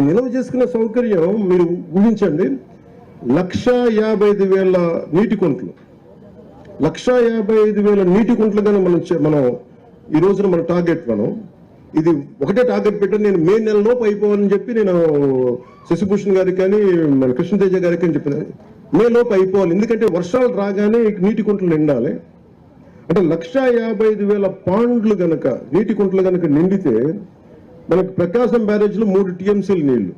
నిల్వ చేసుకునే సౌకర్యం మీరు ఊహించండి. లక్ష యాభై ఐదు వేల నీటి కుంటలు. లక్ష యాభై ఐదు వేల నీటి కుంట్లు కానీ మనం మనం ఈ రోజున మన టార్గెట్ మనం. ఇది ఒకటే టార్గెట్ పెట్టి నేను మే నెలలోపు అయిపోవాలని చెప్పి నేను శశిభూషణ్ గారికి కానీ మన కృష్ణతేజ గారికి అని చెప్పిన మే లోపు అయిపోవాలి. ఎందుకంటే వర్షాలు రాగానే నీటి కుంటలు నిండాలి. అంటే లక్ష యాభై ఐదు వేల పాండ్లు గనక నీటి కుంటలు గనక నిండితే మనకి ప్రకాశం బ్యారేజ్లో మూడు టీఎంసీలు నీళ్ళు.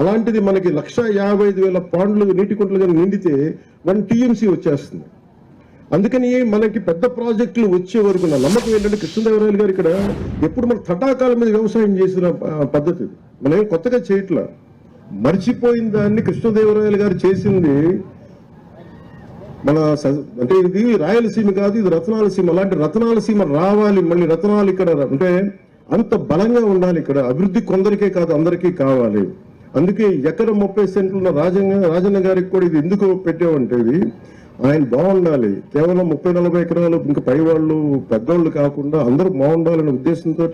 అలాంటిది మనకి లక్ష యాభై ఐదు వేల పాండ్లు నీటి కుంటలు కానీ నిండితే వన్ టీఎంసీ వచ్చేస్తుంది. అందుకని మనకి పెద్ద ప్రాజెక్టులు వచ్చే వరకు నా నమ్మకం ఏంటంటే కృష్ణదేవరాయలు గారు ఇక్కడ ఎప్పుడు మన తటాకాల మీద వ్యవసాయం చేసిన పద్ధతి. మనం ఏం కొత్తగా చేయట్లా. మర్చిపోయిన దాన్ని కృష్ణదేవరాయలు గారు చేసింది మన అంటే ఇది రాయలసీమ కాదు ఇది రత్నాల సీమ అలాంటి రత్నాల సీమ రావాలి మళ్ళీ రత్నాలు ఇక్కడ అంటే అంత బలంగా ఉండాలి ఇక్కడ. అభివృద్ధి కొందరికే కాదు అందరికీ కావాలి. అందుకే ఎకరం ముప్పై సెంట్లు ఉన్న రాజన్న రాజన్న గారికి కూడా ఇది ఎందుకు పెట్టామంటే ఇది ఆయన బాగుండాలి. కేవలం ముప్పై నలభై ఎకరాలు ఇంకా పై వాళ్ళు పెద్దవాళ్ళు కాకుండా అందరూ బాగుండాలనే ఉద్దేశంతో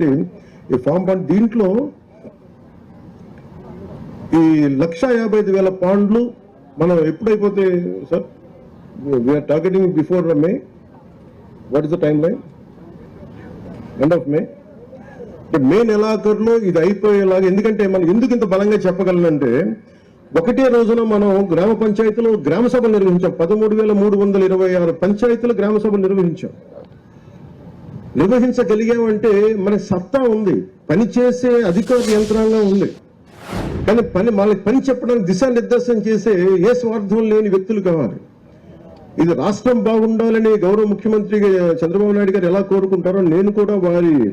ఈ ఫామ్ పాండ్ దీంట్లో ఈ లక్ష యాభై ఐదు వేల పాండ్లు మనం ఎప్పుడైపోతే sir? We're targeting before May what is the timeline end of May May నెలాఖరులో ఇది అయిపోయేలాగా ఎందుకంటే మనం ఎందుకు ఇంత బలంగా చెప్పగలనంటే ఒకటే రోజున మనం గ్రామ పంచాయతీలో గ్రామ సభలు నిర్వహించాం. పదమూడు వేల మూడు వందల ఇరవై ఆరు పంచాయతీలు గ్రామ సభలు నిర్వహించాం. నిర్వహించగలిగామంటే మన సత్తా ఉంది. పని చేసే అధికార యంత్రాంగం ఉంది. కానీ పని వాళ్ళకి పని చెప్పడానికి దిశానిర్దేశం చేసే ఏ స్వార్థం లేని వ్యక్తులు కావాలి. ఇది రాష్ట్రం బాగుండాలని గౌరవ ముఖ్యమంత్రి చంద్రబాబు నాయుడు గారు ఎలా కోరుకుంటారో నేను కూడా వారి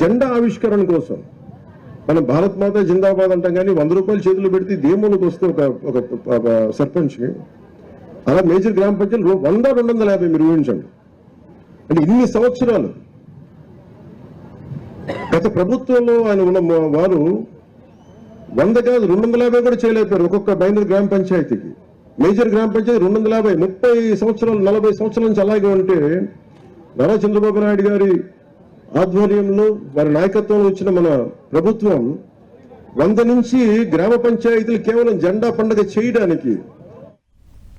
జెండా ఆవిష్కరణ కోసం. మనం భారత్ మాత జిందాబాద్ అంటాం కానీ వంద రూపాయలు చేతులు పెడితే దేములకు వస్తే ఒక ఒక ఒక సర్పంచ్కి. అలా మేజర్ గ్రామ పంచాయతీ వంద రెండు వందల యాభై మీరు ఊహించండి. అంటే ఇన్ని సంవత్సరాలు. గత ప్రభుత్వంలో ఆయన ఉన్న వారు వంద కాదు రెండు వందల యాభై కూడా చేయలేకపోయారు ఒక్కొక్క బైందర్ గ్రామ పంచాయతీకి. మేజర్ గ్రామ పంచాయతీ రెండు వందల యాభై ముప్పై సంవత్సరాలు నలభై సంవత్సరాల నుంచి అలాగే ఉంటే నారా చంద్రబాబు నాయుడు గారి ఆధ్వర్యంలో వారి నాయకత్వంలో వచ్చిన మన ప్రభుత్వం వంద నుంచి గ్రామ పంచాయతీలు కేవలం జెండా పండుగ చేయడానికి